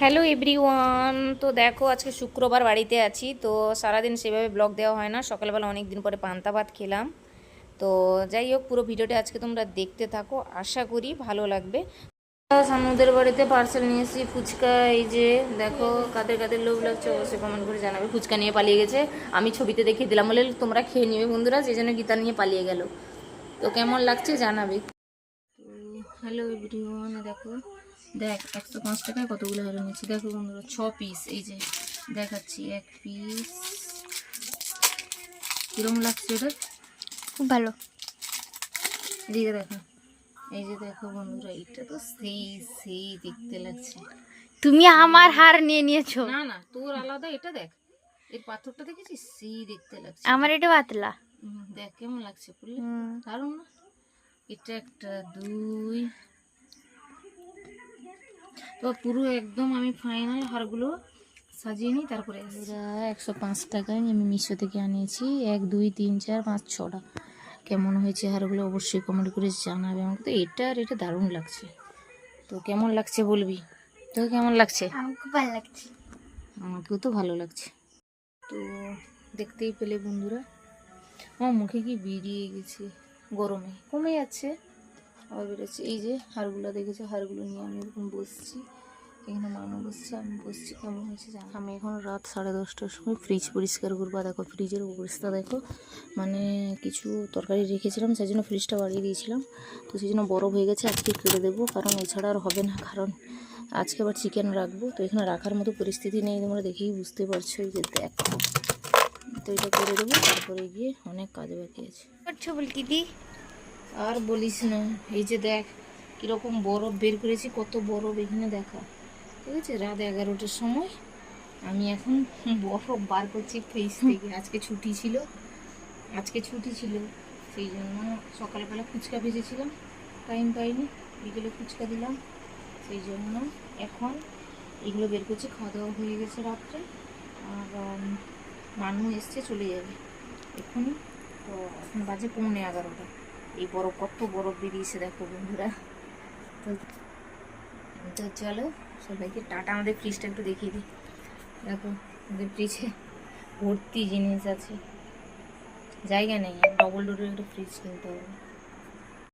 Hello everyone তো দেখো, আজকে শুক্রবার বাড়িতে আছি। তো সারাদিন সেভাবে ব্লগ দেওয়া হয় না। সকালবেলা অনেক দিন পরে পান্তা ভাত খেলাম। তো যাই হোক, পুরো ভিডিওটা আজকে তোমরা দেখতে থাকো। আশা করি ভালো লাগবে। সানুদের বাড়িতে পার্সেল নিয়ে এসেছি ফুচকা। এই যে দেখো, কাদের কাদের লোভ লাগছে অবশ্যই কমেন্ট করে জানাবে। ফুচকা নিয়ে পালিয়ে গেছে। আমি ছবিতে দেখিয়ে দিলাম বলে তোমরা খেয়ে নিবে বন্ধুরা। সেই জন্য গীতা নিয়ে পালিয়ে গেল। তো কেমন লাগছে জানাবে। হ্যালো এভরিওয়ান দেখো। দেখ একশো পাঁচ টাকায় কতগুলো হারে নিয়েছি দেখো বন্ধুরা ছ পিস এই যে দেখাচ্ছি এক পিস কিরম লাগছে এটা খুব ভালো। এদিকে দেখো এই যে দেখো বন্ধুরা এটা তো সেই সেই দেখতে লাগছে। তুমি আমার হার নিয়ে নিয়েছো। না না তোর আলাদা এটা দেখ। এর পাথরটা দেখেছিস? সেই দেখতে লাগছে। আমার এটা পাতলা। দেখ কেমন লাগছে হুম। দারুণ না? এটা একটা দুই তো পুরো একদম আমি ফাইনাল হারগুলো সাজিয়ে নিই তারপরে এরা একশো পাঁচ টাকায় আমি মিশো থেকে আনিয়েছি। এক দুই তিন চার পাঁচ ছটা। কেমন হয়েছে হারগুলো অবশ্যই কমেন্ট করে জানাবে আমাকে। তো এটা আর এটা দারুণ লাগছে। তো কেমন লাগছে বলবি? তো কেমন লাগছে? আমার ভালো লাগছে। আমাকেও তো ভালো লাগছে। তো দেখতেই পেলে বন্ধুরা। আমার মুখে কি বেরিয়ে গেছে? গরমে। কমে যাচ্ছে। আবার বেরোচ্ছে। এই যে হাড়গুলো দেখেছ? হাড়গুলো নিয়ে আমি এরকম বসছি। এখানে মামা বসছে আমি বসছি। কেমন হয়েছে জানো? আমি এখন রাত সাড়ে দশটার সময় ফ্রিজ পরিষ্কার করব। আর দেখো ফ্রিজের অবস্থা দেখো। মানে কিছু তরকারি রেখেছিলাম সেই জন্য ফ্রিজটা বাড়িয়ে দিয়েছিলাম। তো সেই জন্য বরফ হয়ে গেছে আজকে কেটে দেবো। কারণ এছাড়া আর হবে না কারণ আজকে আবার চিকেন রাখব। তো এখানে রাখার মতো পরিস্থিতি নেই তোমরা দেখেই বুঝতে পারছ এই যে দেখো। তো এটা করে দেবো তারপরে গিয়ে অনেক কাজ বাকি আছে। করছ বল দিদি? আর বলিস না এই যে দেখ কীরকম বরফ বের করেছি কত বরফ এখানে দেখা। ঠিক আছে? রাত এগারোটার সময় আমি এখন বরফ বার করছি ফ্রিজ থেকে। আজকে ছুটি ছিল। আজকে ছুটি ছিল সেই জন্য সকালবেলা ফুচকা ভেজেছিলাম। টাইম পাইনি বিকেলে ফুচকা দিলাম। সেই জন্য এখন এগুলো বের করছি খাওয়া দাওয়া হয়ে গেছে রাত্রে। আর উম, মানু এসছে চলে যাবে। এখনই তো এখন বাজে পৌনে এগারোটা। এই বরফ কত বরফ বেরিয়েছে দেখো বন্ধুরা। তো তো চলো, সবাইকে টাটা, আমাদের ফ্রিজটা একটু দেখিয়ে দিই। দেখো, আমাদের ফ্রিজে ভর্তি জিনিস আছে। জায়গা নেই ডবল ডোরের একটা ফ্রিজ কিনতে হবে।